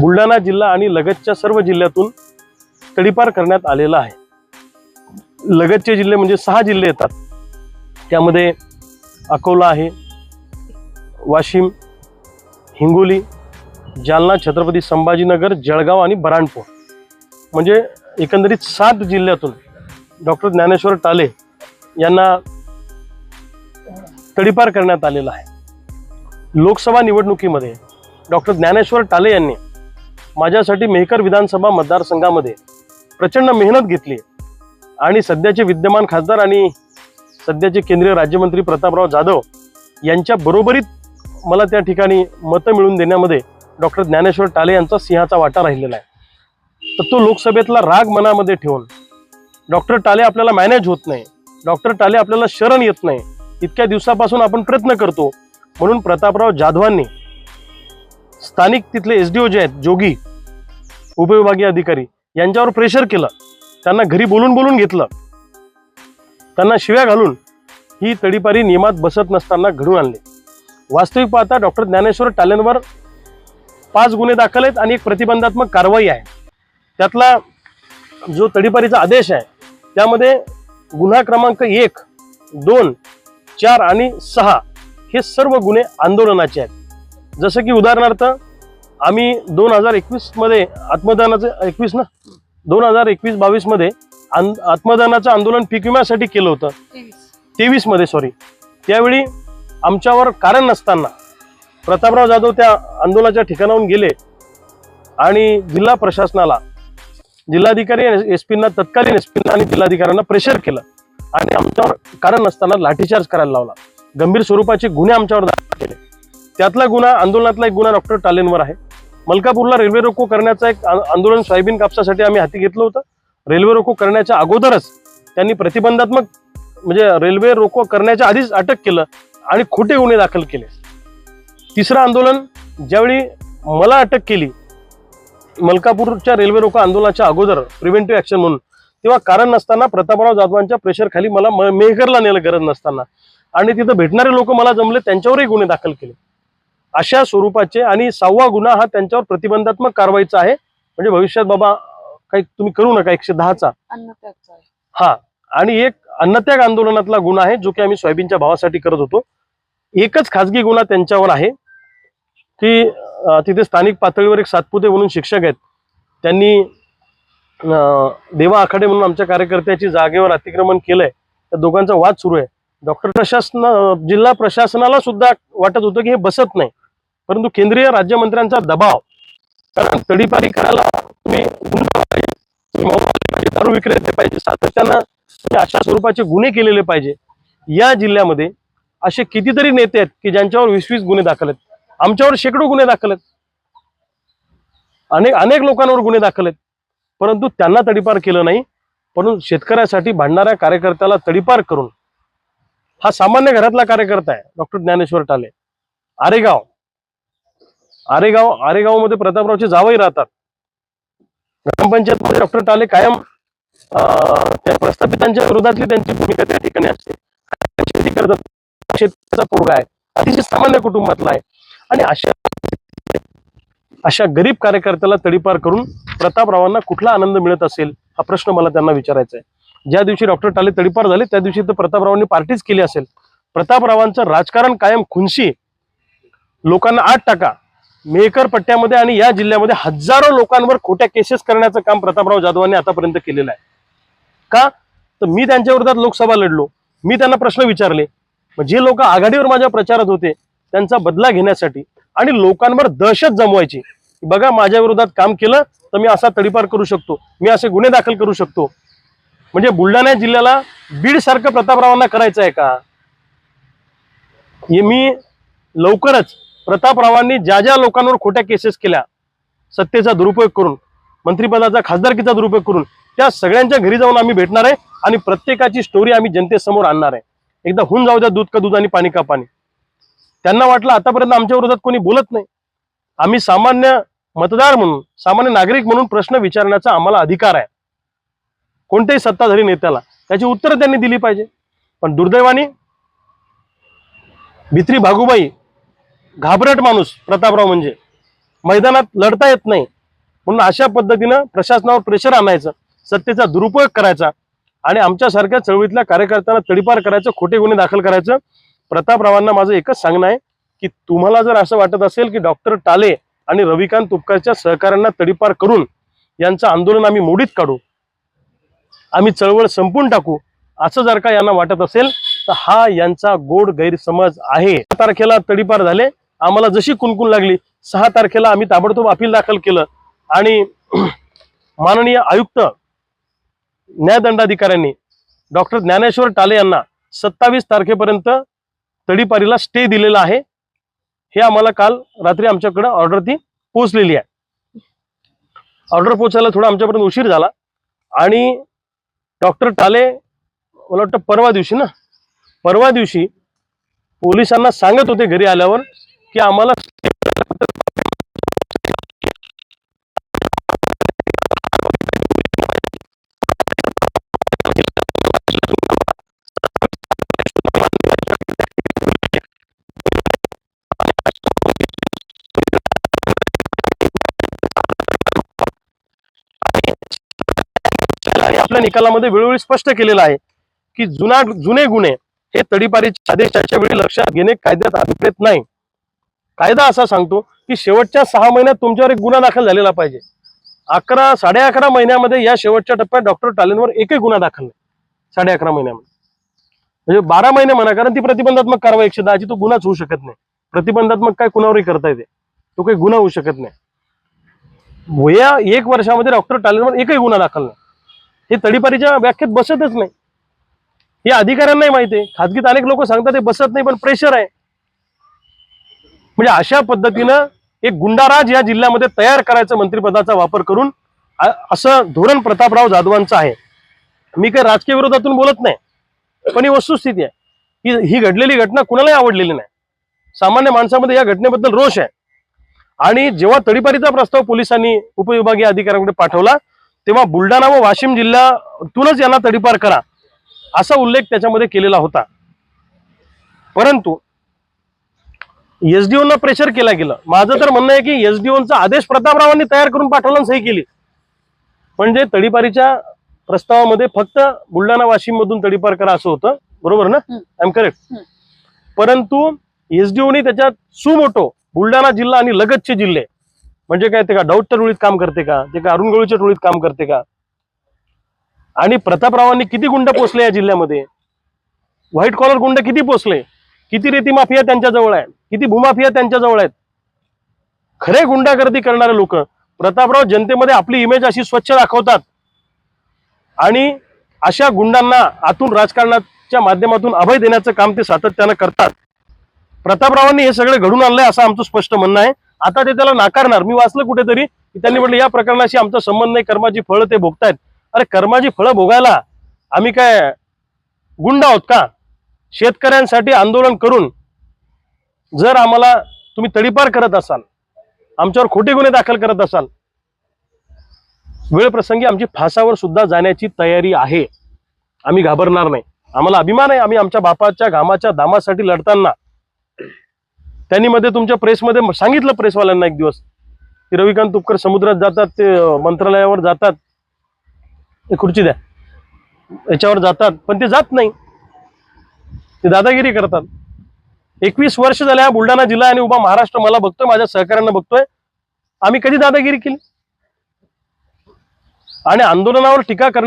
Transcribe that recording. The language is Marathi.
बुलढाणा जिल्हा आणि लगतच्या सर्व जिल्ह्यातून तडीपार करण्यात आलेला आहे. लगतचे जिल्हे म्हणजे सहा जिल्हे येतात. त्यामध्ये अकोला आहे वाशिम हिंगोली जालना छत्रपती संभाजीनगर जळगाव आणि बराणपूर म्हणजे एकंदरीत सात जिल्ह्यातून डॉक्टर ज्ञानेश्वर टाले यांना तडीपार करण्यात आलेला आहे. लोकसभा निवडणुकीमध्ये डॉक्टर ज्ञानेश्वर टाले यांनी माझ्यासाठी मेहकर विधानसभा मतदारसंघामध्ये प्रचंड मेहनत घेतली आणि सध्याचे विद्यमान खासदार आणि सध्याचे केंद्रीय राज्यमंत्री प्रतापराव जाधव यांच्या बरोबरीत मला त्या ठिकाणी मतं मिळवून देण्यामध्ये डॉक्टर ज्ञानेश्वर टाले यांचा सिंहाचा वाटा राहिलेला आहे. तर तो लोकसभेतला राग मनामध्ये ठेवून डॉक्टर टाले आपल्याला मॅनेज होत नाही डॉक्टर टाले आपल्याला शरण येत नाही इतक्या दिवसापासून आपण प्रयत्न करतो. म्हणून प्रतापराव जाधवांनी स्थानिक तिथले एस डी ओ जे आहेत जोगी उपविभागीय अधिकारी यांच्यावर प्रेशर केलं. त्यांना घरी बोलून बोलून घेतलं. त्यांना शिव्या घालून ही तडीपारी नियमात बसत नसताना घडून आणली. वास्तविक पाहता डॉक्टर ज्ञानेश्वर टालेंवर पाच गुन्हे दाखल आहेत आणि एक प्रतिबंधात्मक कारवाई आहे. त्यातला जो तडीपारीचा आदेश आहे त्यामध्ये गुन्हा क्रमांक एक दोन चार आणि सहा हे सर्व गुन्हे आंदोलनाचे आहेत. जसं की उदाहरणार्थ आम्ही दोन हजार एकवीसमध्ये आत्मदानाचं एकवीस ना? दोन हजार एकवीस बावीसमध्ये आन- आत्मदानाचं आंदोलन पीक विम्यासाठी केलं होतं. तेवीस. मध्ये सॉरी त्यावेळी आमच्यावर कारण नसताना प्रतापराव जाधव त्या आंदोलनाच्या ठिकाणाहून गेले आणि जिल्हा प्रशासनाला जिल्हाधिकारी एस पींना तत्कालीन एस पींना आणि जिल्हाधिकाऱ्यांना प्रेशर केलं आणि आमच्यावर कारण नसताना लाठीचार्ज करायला लावला. गंभीर स्वरूपाचे गुन्हे आमच्यावर त्यातला गुन्हा आंदोलनातला एक गुन्हा डॉक्टर टालेंवर आहे. मलकापूरला रेल्वे रोको करण्याचा एक आंदोलन सोयाबीन कापसासाठी आम्ही हाती घेतलं होतं. रेल्वे रोको करण्याच्या अगोदरच त्यांनी प्रतिबंधात्मक म्हणजे रेल्वे रोको करण्याच्या आधीच अटक केलं आणि खोटे गुन्हे दाखल केले. तिसरं आंदोलन ज्यावेळी मला अटक केली मलकापूरच्या रेल्वे रोको आंदोलनाच्या अगोदर प्रिव्हेंटिव्ह ऍक्शन म्हणून तेव्हा कारण नसताना प्रतापराव जाधवांच्या प्रेशरखाली मला म- मेहकरला नेलं गरज नसताना. आणि तिथं भेटणारे लोक मला जमले त्यांच्यावरही गुन्हे दाखल केले. अशा स्वरूपाचे आणि सहावा गुन्हा हा त्यांच्यावर प्रतिबंधात्मक कारवाईचा आहे. म्हणजे भविष्यात बाबा काही तुम्ही करू नका एकशे दहाचा. हा. आणि एक अन्नत्याग आंदोलनातला गुन्हा आहे जो की आम्ही सोयाबीनच्या भावासाठी करत होतो. एकच खाजगी गुन्हा त्यांच्यावर आहे की तिथे स्थानिक पातळीवर एक सातपुते म्हणून शिक्षक आहेत. त्यांनी देवा आखाडे म्हणून आमच्या कार्यकर्त्याची जागेवर अतिक्रमण केलंय. त्या दोघांचा वाद सुरू आहे. डॉक्टर प्रशासन जिल्हा प्रशासनाला सुद्धा वाटत होतं की हे बसत नाही. परंतु केंद्रीय राज्यमंत्र्यांचा दबाव कारण तडीपारी करायला तुम्ही पाहिजे, दारू विक्रेते पाहिजे सातत्यानं अशा स्वरूपाचे गुन्हे केलेले पाहिजे. या जिल्ह्यामध्ये असे कितीतरी नेते आहेत की ज्यांच्यावर वीस वीस गुन्हे दाखल आहेत. आमच्यावर शेकडो गुन्हे दाखल आहेत. अनेक अनेक लोकांवर गुन्हे दाखल आहेत. परंतु त्यांना तडीपार केलं नाही. परंतु शेतकऱ्यासाठी भांडणाऱ्या कार्यकर्त्याला तडीपार करून हा सामान्य घरातला कार्यकर्ता आहे डॉक्टर ज्ञानेश्वर टाले. आरेगाव. आरेगाव आरेगावमध्ये प्रतापरावचे जावई राहतात. ग्रामपंचायत मध्ये डॉक्टर टाले कायम त्या प्रस्थापितांच्या विरोधातली त्यांची भूमिका त्या ठिकाणी असते. शेती करतात. शेतीचा पोरगा आहे. अतिशय सामान्य कुटुंबातला आहे. आणि अशा अशा गरीब कार्यकर्त्याला तडीपार करून प्रतापरावांना कुठला आनंद मिळत असेल हा प्रश्न मला त्यांना विचारायचा आहे. ज्या दिवशी डॉक्टर टाले तडीपार झाले त्या दिवशी तर प्रतापरावांनी पार्टीच केली असेल. प्रतापरावांचं राजकारण कायम खुनशी लोकांना आठ टाका. मेहकर पट्ट्यामध्ये आणि या जिल्ह्यामध्ये हजारो लोकांवर खोट्या केसेस करण्याचं काम प्रतापराव जाधवांनी आतापर्यंत केलेलं आहे. का? तर मी त्यांच्या विरोधात लोकसभा लढलो. मी त्यांना प्रश्न विचारले. जे लोक आघाडीवर माझ्या प्रचारात होते त्यांचा बदला घेण्यासाठी आणि लोकांवर दहशत जमवायची बघा माझ्या विरोधात काम केलं तर मी असा तडीपार करू शकतो. मी असे गुन्हे दाखल करू शकतो. म्हणजे बुलढाणा जिल्ह्याला बीड सारखं प्रतापरावांना करायचं आहे का? हे मी लवकरच प्रतापरावांनी ज्या ज्या लोकांवर खोट्या केसेस केल्या सत्तेचा दुरुपयोग करून मंत्रिपदाचा खासदारकीचा दुरुपयोग करून त्या सगळ्यांच्या घरी जाऊन आम्ही भेटणार आहे आणि प्रत्येकाची स्टोरी आम्ही जनतेसमोर आणणार आहे. एकदा होऊन जाऊ द्या दूध का दूध आणि पाणी का पाणी. त्यांना वाटलं आतापर्यंत आमच्या विरोधात कोणी बोलत नाही. आम्ही सामान्य मतदार म्हणून सामान्य नागरिक म्हणून प्रश्न विचारण्याचा आम्हाला अधिकार आहे. कोणत्याही सत्ताधारी नेत्याला त्याची उत्तरं त्यांनी दिली पाहिजे. पण दुर्दैवाने भित्री भागुबाई घाबरट माणूस प्रतापराव म्हणजे. मैदानात लढता येत नाही. म्हणून अशा पद्धतीनं प्रशासनावर प्रेशर आणायचं सत्तेचा दुरुपयोग करायचा आणि आमच्यासारख्या चळवळीतल्या कार्यकर्त्यांना तडीपार करायचं खोटे गुन्हे दाखल करायचं. प्रतापरावांना माझं एकच सांगणं आहे की तुम्हाला जर असं वाटत असेल की डॉक्टर टाले आणि रविकांत तुपकरच्या सहकाऱ्यांना तडीपार करून यांचं आंदोलन आम्ही मोडीत काढू आम्ही चळवळ संपून टाकू असं जर का यांना वाटत असेल तर हा यांचा गोड गैरसमज आहे. तारखेला तडीपार झाले आम्हाला जशी कुणकुण लागली सहा तारखेला आम्ही ताबडतोब अपील दाखल केलं. आणि माननीय आयुक्त न्यायदंडाधिकाऱ्यांनी डॉक्टर ज्ञानेश्वर टाले यांना सत्तावीस तारखेपर्यंत तडीपारीला स्टे दिलेला आहे. हे आम्हाला काल रात्री आमच्याकडे ऑर्डर ती पोहोचलेली आहे. ऑर्डर पोहोचायला थोडा आमच्यापर्यंत उशीर झाला. आणि डॉक्टर टाले मला वाटतं परवा दिवशी ना परवा दिवशी पोलिसांना सांगत होते घरी आल्यावर की आम्हाला आपल्या निकालामध्ये वेळोवेळी स्पष्ट केलेलं आहे की जुना जुने गुन्हे हे तडीपारीच्या आदेशाच्या वेळी लक्षात घेणे कायद्यात अभिप्रेत नाही. कायदा असा सांगतो की शेवटच्या सहा महिन्यात तुमच्यावर एक गुन्हा दाखल झालेला पाहिजे. अकरा साडे अकरा महिन्यामध्ये या शेवटच्या टप्प्यात डॉक्टर टालेंवर एकही गुन्हा दाखल नाही. साडे अकरा महिन्यामध्ये. म्हणजे बारा महिने म्हणा कारण ती प्रतिबंधात्मक कारवाई एकशे दहाची तो गुन्हाच होऊ शकत नाही. प्रतिबंधात्मक काय कुणावरही करता येते. तो काही गुन्हा होऊ शकत नाही. या एक वर्षामध्ये डॉक्टर टालेंवर एकही गुन्हा दाखल नाही. हे तडीपारीच्या व्याख्येत बसतच नाही. हे अधिकाऱ्यांनाही माहिती आहे. खाजगीत अनेक लोक सांगतात ते बसत नाही पण प्रेशर आहे. म्हणजे अशा पद्धतीनं एक गुंडाराज या जिल्ह्यामध्ये तयार करायचं मंत्रिपदाचा वापर करून असं धोरण प्रतापराव जाधवांचं आहे. मी काही राजकीय विरोधातून बोलत नाही पण ही वस्तुस्थिती आहे. ही ही घडलेली घटना कुणालाही आवडलेली नाही. सामान्य माणसामध्ये या घटनेबद्दल रोष आहे. आणि जेव्हा तडीपारीचा प्रस्ताव पोलिसांनी उपविभागीय अधिकाऱ्यांकडे पाठवला तेव्हा बुलढाणा व वाशिम जिल्ह्यातूनच यांना तडीपार करा असा उल्लेख त्याच्यामध्ये केलेला होता. परंतु एसडीओना प्रेशर केला गेलं. माझं तर म्हणणं आहे की एसडीओचा आदेश प्रतापरावांनी तयार करून पाठवला सही केली. म्हणजे तडीपारीच्या प्रस्तावामध्ये फक्त बुलढाणा वाशिम मधून तडीपार करा असं होतं बरोबर ना. I am correct. परंतु एसडीओनी त्याच्यात सुमोटो बुलढाणा जिल्हा आणि लगतचे जिल्हे म्हणजे काय ते का डाऊटच्या टोळीत काम करते का? ते का अरुण गवळीच्या टोळीत काम करते का? आणि प्रतापरावांनी किती गुंड पोचले या जिल्ह्यामध्ये? व्हाईट कॉलर गुंड किती पोचले किती रेती माफिया त्यांच्या जवळ आहे किती भूमाफिया त्यांच्या जवळ आहेत? खरे गुंडागर्दी करणारे लोक प्रतापराव जनतेमध्ये आपली इमेज अशी स्वच्छ दाखवतात. आणि अशा गुंडांना आतून राजकारणाच्या माध्यमातून अभय देण्याचं काम ते सातत्यानं करतात. प्रतापरावांनी हे सगळे घडून आणलंय असं आमचं स्पष्ट म्हणणं आहे. आता ते त्याला नाकारणार. मी वाचलं कुठेतरी की त्यांनी म्हटलं या प्रकरणाशी आमचा संबंध नाही. कर्माची फळं ते भोगतायत. अरे कर्माची फळं भोगायला आम्ही काय गुंड आहोत का? शेतकऱ्यांसाठी आंदोलन करून जर आम्हाला तुम्ही तडीपार करत असाल आमच्यावर खोटे गुन्हे दाखल करत असाल वेळ प्रसंगी आमची फासावर सुद्धा जाण्याची तयारी आहे. आम्ही घाबरणार नाही. आम्हाला अभिमान आहे आम्ही आमच्या बापाच्या घामाच्या दामासाठी लढताना त्यांनी मध्ये तुमच्या प्रेसमध्ये सांगितलं प्रेसवाल्यांना एक दिवस की रविकांत तुपकर समुद्रात जातात ते मंत्रालयावर जातात. ते खुर्ची द्या. याच्यावर जातात पण ते जात नाही. ते दादागिरी करतात. एकवीस वर्ष झाल्या बुलढाणा जिल्हा आणि उभा महाराष्ट्र मला बघतोय माझ्या सहकाऱ्यांना बघतोय. आम्ही कधी दादागिरी केली? आणि आंदोलनावर टीका करण्या